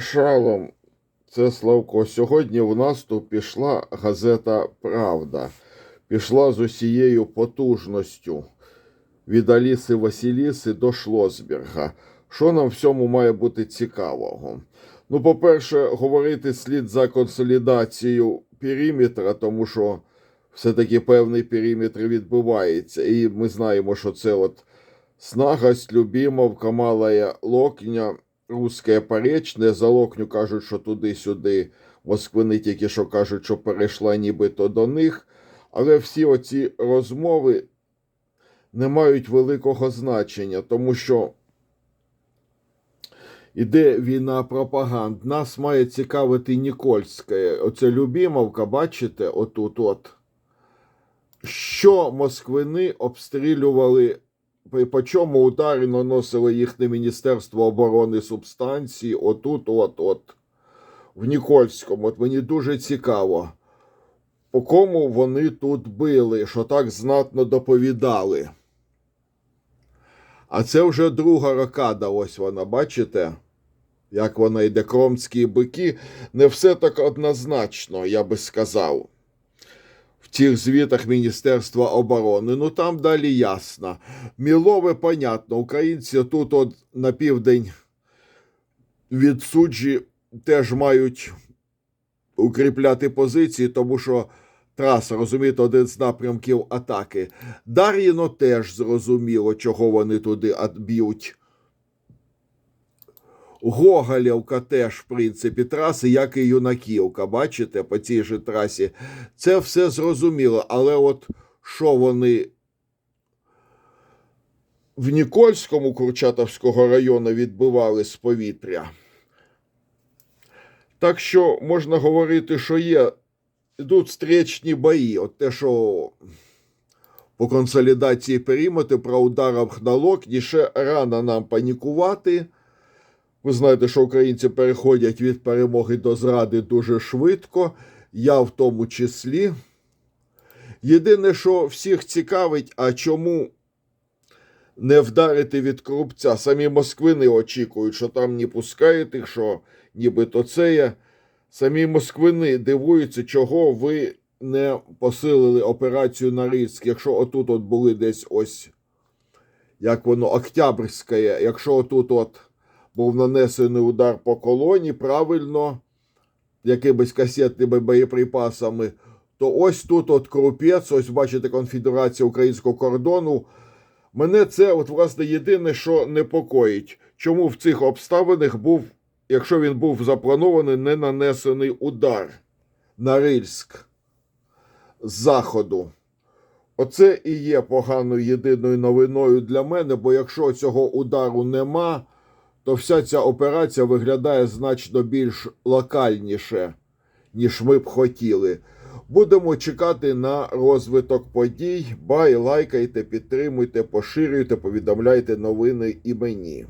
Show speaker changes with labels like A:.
A: Шалом, це Славко. Сьогодні в наступ пішла газета Правда. Пішла з усією потужністю від Аліси Василіси до Шлосберга. Що нам в цьому має бути цікавого? Ну, по-перше, говорити слід за консолідацію периметра, тому що все-таки певний периметр відбувається. І ми знаємо, що це от Снагость, Любімовка, Малая Локня, Руське Поречне. За Локню кажуть, що туди-сюди. Москвини тільки що кажуть, що перейшла нібито до них. Але всі оці розмови не мають великого значення, тому що іде війна пропаганд. Нас має цікавити Нікольське. Оце Любімовка, бачите, отут от. Що москвини обстрілювали, по- чому удари наносили їхнє Міністерство оборони субстанції, отут, от, от, в Нікольському. От мені дуже цікаво, по кому вони тут били, що так знатно доповідали. А це вже друга рокада, ось вона, бачите? Як вона йде, кромські бики. Не все так однозначно, я би сказав. В цих звітах Міністерства оборони. Ну там далі ясно. Мілове, понятно. Українці тут от на південь від суджі теж мають укріпляти позиції, тому що траса, розумієте, один з напрямків атаки. Дар'їно теж зрозуміло, чого вони туди б'ють. Гоголівка теж, в принципі, траси, як і Юнаківка. Бачите, по цій же трасі. Це все зрозуміло, але от що вони в Нікольському Курчатовського району відбивали з повітря. Так що можна говорити, що є йдуть стрічні бої. От те, що по консолідації периметру про ударах на локні, ще рано нам панікувати. Ви знаєте, що українці переходять від перемоги до зради дуже швидко, я в тому числі. Єдине, що всіх цікавить, а чому не вдарити від корупця? Самі москвини очікують, що там не пускають їх, що нібито це є. Самі москвини дивуються, чого ви не посилили операцію на риск, якщо отут от були десь ось, як воно, Октябрьське, якщо отут от був нанесений удар по колоні правильно, якимись касетними боєприпасами, то ось тут от крупець, ось бачите, конфедерація українського кордону. Мене це, от, власне, єдине, що непокоїть. Чому в цих обставинах був, якщо він був запланований, не нанесений удар на Рильськ з заходу. Оце і є поганою єдиною новиною для мене, бо якщо цього удару нема, то вся ця операція виглядає значно більш локальніше, ніж ми б хотіли. Будемо чекати на розвиток подій. Бай, лайкайте, підтримуйте, поширюйте, повідомляйте новини і мені.